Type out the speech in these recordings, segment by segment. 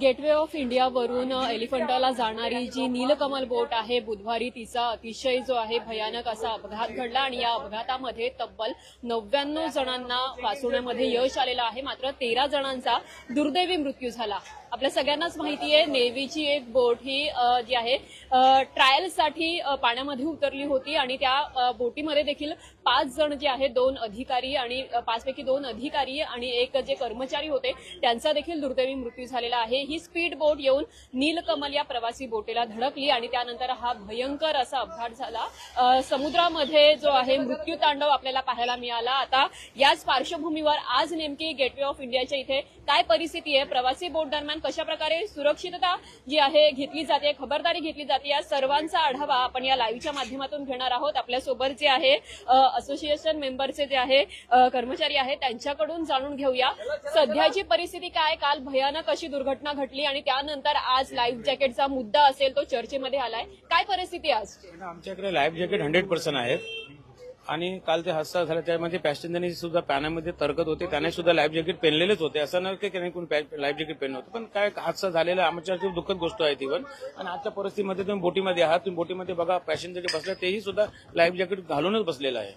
Gateway of इंडियावरून एलिफंटाला जाणारी जी नीलकमल बोट आहे बुधवारी तिचा अतिशय जो आहे भयानक असा अपघात घडला आणि या अपघातामध्ये तब्बल नव्याण्णव जणांना वाचवण्यामध्ये यश आलेलं आहे. मात्र तेरा जणांचा दुर्दैवी मृत्यू झाला. आपल्या सगळ्यांनाच माहिती आहे नेव्हीची एक बोट ही जी आहे ट्रायलसाठी पाण्यामध्ये उतरली होती आणि त्या बोटीमध्ये देखील पाच जण जे आहेत दोन अधिकारी आणि पाचपैकी दोन अधिकारी आणि एक जे कर्मचारी होते त्यांचा देखील दुर्दैवी मृत्यू झालेला आहे. ही स्पीड बोट येऊन नीलकमल या प्रवासी बोटीला धडकली आणि त्यानंतर हा भयंकर असा अपघात झाला. समुद्रामध्ये जो आहे मृत्यू तांडव आपल्याला पाहायला मिळाला. आता याच पार्श्वभूमीवर आज नेमकी गेटवे ऑफ इंडियाच्या इथे काय परिस्थिती आहे? प्रवासी बोट दरम्यान कशा प्रकारे सुरक्षितता जी आहे घेतली जाते खबरदारी घेतली जाते या सर्वांचा आढावा आपण या लाईव्हच्या माध्यमातून घेणार आहोत. आपल्यासोबत जे आहे असोसिएशन मेंबरचे जे आहे कर्मचारी आहेत त्यांच्याकडून जाणून घेऊया. सध्याची परिस्थिती काय? काल भयानक अशी दुर्घटना घडली आणि त्यानंतर आज लाईफ जॅकेटचा मुद्दा असेल तो चर्चेमध्ये आलाय. काय परिस्थिती आहे आज? आमच्याकडे लाईफ जॅकेट हंड्रेड पर्सेंट आहेत. आणि काल ते हादसा झाला त्यामध्ये पॅसेंजरनी सुद्धा पाण्यामध्ये तरकत होते. त्याने सुद्धा लाईफ जॅकेट पेनलेलेच होते. असं नाही की नाही कोणी लाईफ जॅकेट पेन होतं. पण काय हादसा झालेला आमच्या दुःखद गोष्ट आहे ती पण. आणि आजच्या परिस्थितीमध्ये तुम्ही बोटीमध्ये आहात तुम्ही बोटीमध्ये बघा पॅसेंजर जे बसले तेही सुद्धा लाईफ जॅकेट घालूनच बसलेलं आहे.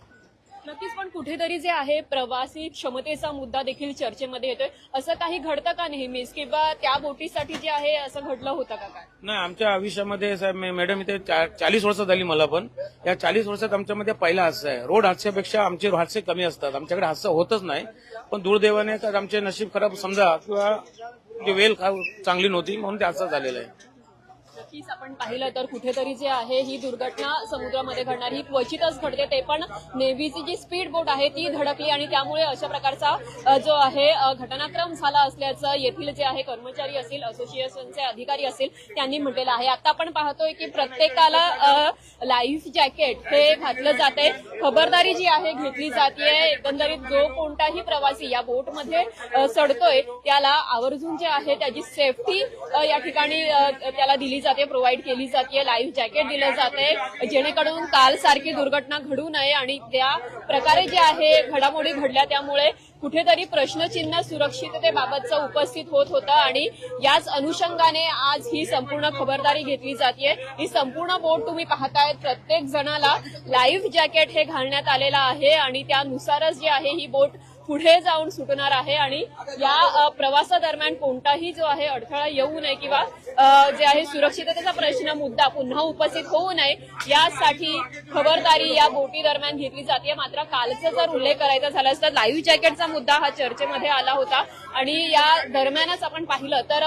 नक्कीच पण कुठेतरी जे आहे प्रवासी क्षमतेचा मुद्दा देखील चर्चेमध्ये येतोय. असं काही घडतं का नेहमीच? किंवा त्या बोटीसाठी जे आहे असं घडलं होतं का काय? नाही आमच्या आयुष्यामध्ये साहेब, मे- मॅडम इथे चा- चाळीस वर्ष झाली मला पण. या चाळीस वर्षात आमच्यामध्ये पहिला हास्य आहे. रोड हास्यापेक्षा आमचे हास्य कमी असतात. आमच्याकडे हास्य होतच नाही. पण दुर्दैवाने तर आमचे नशीब खराब समजा किंवा जे वेल खा- चांगली नव्हती म्हणून ते असं झालेलं आहे. नक्कीच आपण पाहिलं तर कुठेतरी जे आहे ही दुर्घटना समुद्रामध्ये घडणार ही क्वचितच घडते. ते पण नेव्हीची जी स्पीड बोट आहे ती धडकली आणि त्यामुळे अशा प्रकारचा जो आहे घटनाक्रम झाला असल्याचं येथील जे आहे कर्मचारी असतील असोसिएशनचे अधिकारी असतील त्यांनी म्हटलेलं आहे. आता आपण पाहतोय की प्रत्येकाला लाईफ जॅकेट हे घातलं जाते खबरदारी जी आहे घेतली जाते एकंदरीत जो कोणताही प्रवासी या बोटमध्ये सडतोय चढतोय त्याला आवर्जून जे आहे त्याची सेफ्टी या ठिकाणी त्याला दिली जाते. प्रोव्हाइड केली जाते लाईफ जॅकेट दिलं जाते. जेणेकरून काल सारखी दुर्घटना घडू नये आणि त्या प्रकारे जे आहे घडामोडी घडल्या त्यामुळे कुठेतरी प्रश्नचिन्ह सुरक्षिततेबाबतचं उपस्थित होत होतं आणि याच अनुषंगाने आज ही संपूर्ण खबरदारी घेतली जाते ही संपूर्ण बोट तुम्ही पाहताय प्रत्येक जणाला लाईफ जॅकेट हे घालण्यात आलेलं आहे आणि त्यानुसारच जे आहे ही बोट पुढे जाऊन सुटणार आहे आणि या प्रवासादरम्यान कोणताही जो आहे अडथळा येऊ नये किंवा जे आहे सुरक्षिततेचा प्रश्न मुद्दा पुन्हा उपस्थित होऊ नये यासाठी खबरदारी या बोटी दरम्यान घेतली जाते. मात्र कालचा जर उल्लेख करायचा झाला तर लाईव्ह जॅकेटचा मुद्दा हा चर्चेमध्ये आला होता. आणि या दरम्यानच आपण पाहिलं तर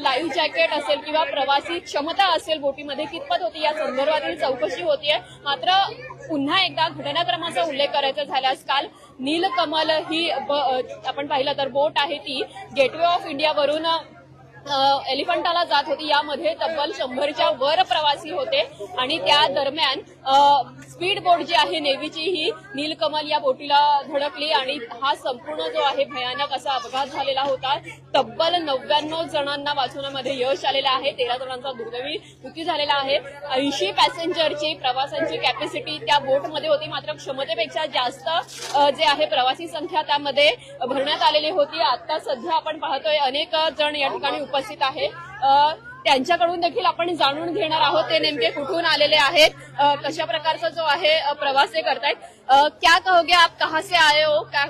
लाईव्ह जॅकेट असेल किंवा प्रवासी क्षमता असेल बोटीमध्ये कितपत होती या संदर्भातील चौकशी होतीये. मात्र पुन्हा एकदा घटनाक्रमाचा उल्लेख करायचा झाल्यास काल नीलकमल ही ब- आपण पाहिलं तर बोट आहे ती गेटवे ऑफ इंडियावरून एलिफंटाला जात होती. यामध्ये तब्बल शंभरच्या वर प्रवासी होते. आणि त्या दरम्यान स्पीड बोट जी आहे नेव्हीची ही नीलकमल या बोटीला धडकली. आणि हा संपूर्ण जो आहे भयानक असा अपघात झालेला होता. तब्बल नव्याण्णव जणांना वाचवण्यामध्ये यश आलेलं आहे. तेरा जणांचा दुर्दैवी मृत्यू झालेला आहे. ऐंशी पॅसेंजरची प्रवासांची कॅपॅसिटी त्या बोटमध्ये होती. मात्र क्षमतेपेक्षा जास्त जे आहे प्रवासी संख्या त्यामध्ये भरण्यात आलेली होती. आता सध्या आपण पाहतोय अनेक जण या ठिकाणी उपस्थित आहे. त्यांच्याकडून देखील आपण जाणून घेणार आहोत ते नेमके कुठून आलेले आहेत कशा प्रकारचा जो आहे प्रवास ते करतायत. क्या कहोगे आप कहाँ से आए हो क्या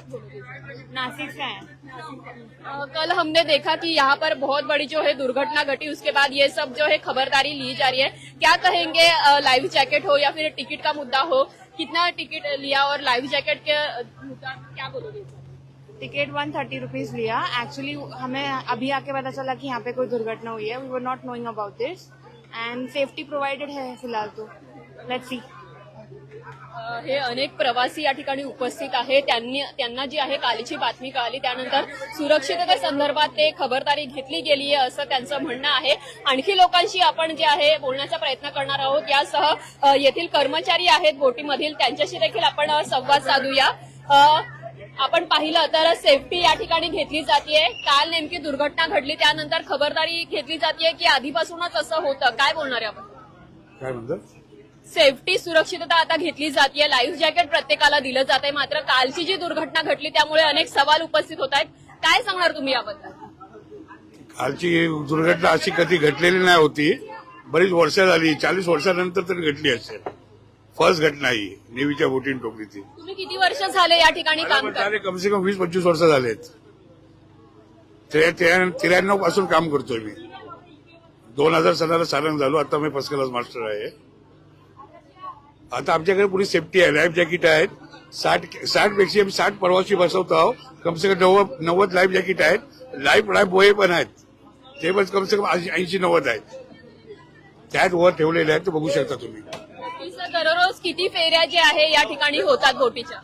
नासिक से कल हमने देखा कि यहाँ पर बहुत बड़ी जो है दुर्घटना घटी उसके बाद ये सब जो है खबरदारी ली जा रही है। क्या कहेंगे लाइव जैकेट हो या फिर टिकट का मुद्दा हो कितना टिकट लिया और लाइव जैकेट के मुद्दा क्या बोलोगे? टिकट वन थर्टी रुपीज लिया। एक्चुअली हमें अभी आके पता चला कि यहाँ पे कोई दुर्घटना हुई है। We were not knowing about this and safety provided है फिलहाल तो। लेट्स सी हे अनेक प्रवासी या ठिकाणी उपस्थित आहे त्यांनी त्यांना जी आहे कालची बातमी कळाली. त्यानंतर सुरक्षिततेसंदर्भात ते खबरदारी घेतली गेली आहे असं त्यांचं म्हणणं आहे. आणखी लोकांशी आपण जे आहे बोलण्याचा प्रयत्न करणार आहोत. यासह येथील कर्मचारी आहेत. बोटीमधील त्यांच्याशी देखील आपण संवाद साधूया. आपण पाहिलं तर सेफ्टी या ठिकाणी घेतली जाते काल नेमकी दुर्घटना घडली त्यानंतर खबरदारी घेतली जाते की आधीपासूनच असं होतं? काय बोलणार आहे आपण? काय म्हणतात? सेफ्टी सुरक्षितता आता घेतली जाते लाईफ जॅकेट प्रत्येकाला दिलं जात आहे मात्र कालची जी दुर्घटना घडली त्यामुळे अनेक सवाल उपस्थित होत आहेत. काय सांगणार तुम्ही याबद्दल? कालची दुर्घटना अशी कधी घडलेली नाही होती. बरीच वर्ष झाली. चाळीस वर्षानंतर तरी घडली असेल. फर्स्ट घटना ही नेव्हीच्या बोटीन टोकलीची तुम्ही किती वर्ष झाले या ठिकाणी काम करता कमसे कम वीस पंचवीस वर्ष झालेत. त्र्याण्णवपासून काम करतोय मी. दोन हजार सालाला सारंग झालो आता मी फर्स्ट क्लास मास्टर आहे. आता आमच्याकडे पुढे सेफ्टी आहे लाईफ जॅकेट आहेत. साठ साठपेक्षा आम्ही साठ प्रवासी बसवतो आहोत. कमसे कम नव्वद नव्वद लाईफ जॅकेट आहेत. लाईफ लाईफ बोये पण आहेत. ते पण कमसे कम ऐंशी नव्वद आहेत. त्यात वर ठेवलेले आहेत ते बघू शकता तुम्ही. दररोज किती फेऱ्या ज्या आहे या ठिकाणी होतात बोटीच्या?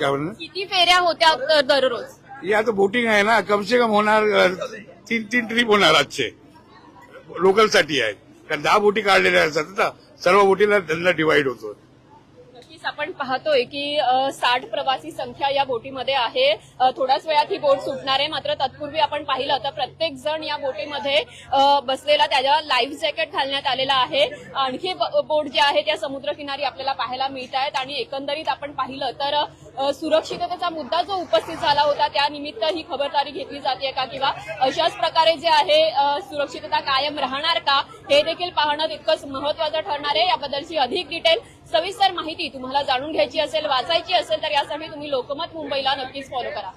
काय म्हणलं किती फेऱ्या होत्या तर दररोज? हे आता बोटिंग आहे ना कमसे कम होणार अ, तीन तीन ट्रिप होणार आजचे. लोकलसाठी आहेत कारण दहा बोटी काढलेल्या असतात ना सर्व बोटीला धंदा डिवाइड होतो नक्कीच आपण पाहतोय की साठ प्रवासी संख्या या बोटीमध्ये आहे. थोड्याच वेळात ही बोट सुटणार आहे मात्र तत्पूर्वी आपण पाहिलं तर प्रत्येक जण या बोटीमध्ये बसलेला त्याच्या लाईफ जॅकेट घालण्यात आलेला आहे. आणखी बोट जे आहे त्या समुद्रकिनारी आपल्याला पाहायला मिळत आहेत आणि एकंदरीत आपण पाहिलं तर सुरक्षिततेचा मुद्दा जो उपस्थित झाला होता त्यानिमित्त ही खबरदारी घेतली जाते का? किंवा अशाच प्रकारे जे आहे सुरक्षितता कायम राहणार का? हे देखील पाहणं तितकंच महत्वाचं ठरणार आहे. याबद्दलची अधिक डिटेल सविस्तर माहिती तुम्हाला जाणून घ्यायची असेल वाचायची असेल तर यासाठी तुम्ही लोकमत मुंबईला नक्कीच फॉलो करा.